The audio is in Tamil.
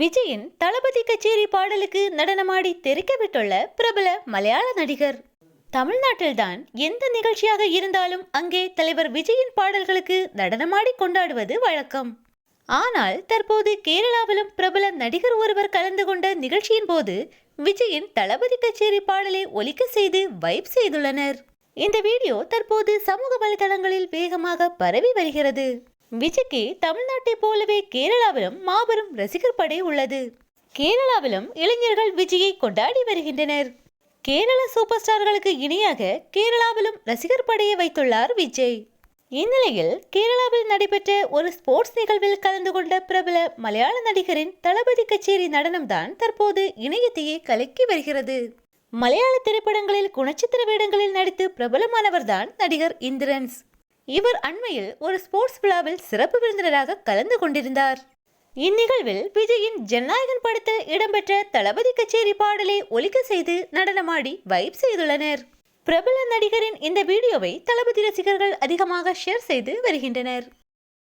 விஜயின் தளபதி கச்சேரி பாடலுக்கு நடனமாடி தெரிக்க விட்டுள்ள பிரபல மலையாள நடிகர். தமிழ்நாட்டில்தான் எந்த நிகழ்ச்சியாக இருந்தாலும் அங்கே தலைவர் விஜயின் பாடல்களுக்கு நடனமாடி கொண்டாடுவது வழக்கம். ஆனால் தற்போது கேரளாவிலும் பிரபல நடிகர் ஒருவர் கலந்து கொண்ட நிகழ்ச்சியின் போது விஜயின் தளபதி கச்சேரி பாடலை ஒலிக்க செய்து வைப் செய்துள்ளனர். இந்த வீடியோ தற்போது சமூக வலைதளங்களில் வேகமாக பரவி வருகிறது. விஜய்க்கு தமிழ்நாட்டை போலவே கேரளாவிலும் மாபெரும் ரசிகர் படை உள்ளது. கேரளாவிலும் இளைஞர்கள் விஜயை கொண்டாடி வருகின்றனர். கேரள சூப்பர் ஸ்டார்களுக்கு இணையாக கேரளாவிலும் ரசிகர் படையை வைத்துள்ளார் விஜய். இந்நிலையில் கேரளாவில் நடைபெற்ற ஒரு ஸ்போர்ட்ஸ் நிகழ்வில் கலந்து கொண்ட பிரபல மலையாள நடிகரின் தளபதி கச்சேரி நடனம்தான் தற்போது இணையத்தையே கலக்கி வருகிறது. மலையாள திரைப்படங்களில் குணச்சித்திர வேடங்களில் நடித்து பிரபலமானவர்தான் நடிகர் இந்திரன்ஸ். இவர் அண்மையில் ஒரு ஸ்போர்ட்ஸ் விழாவில் சிறப்பு விருந்தினராக கலந்து கொண்டிருந்தார். இந்நிகழ்வில் விஜயின் ஜனநாயகன் படத்தில் இடம்பெற்ற தளபதி கச்சேரி பாடலை ஒலிக்க செய்து நடனமாடி வைப் செய்துள்ளனர். பிரபல நடிகரின் இந்த வீடியோவை தளபதி ரசிகர்கள் அதிகமாக ஷேர் செய்து வருகின்றனர்.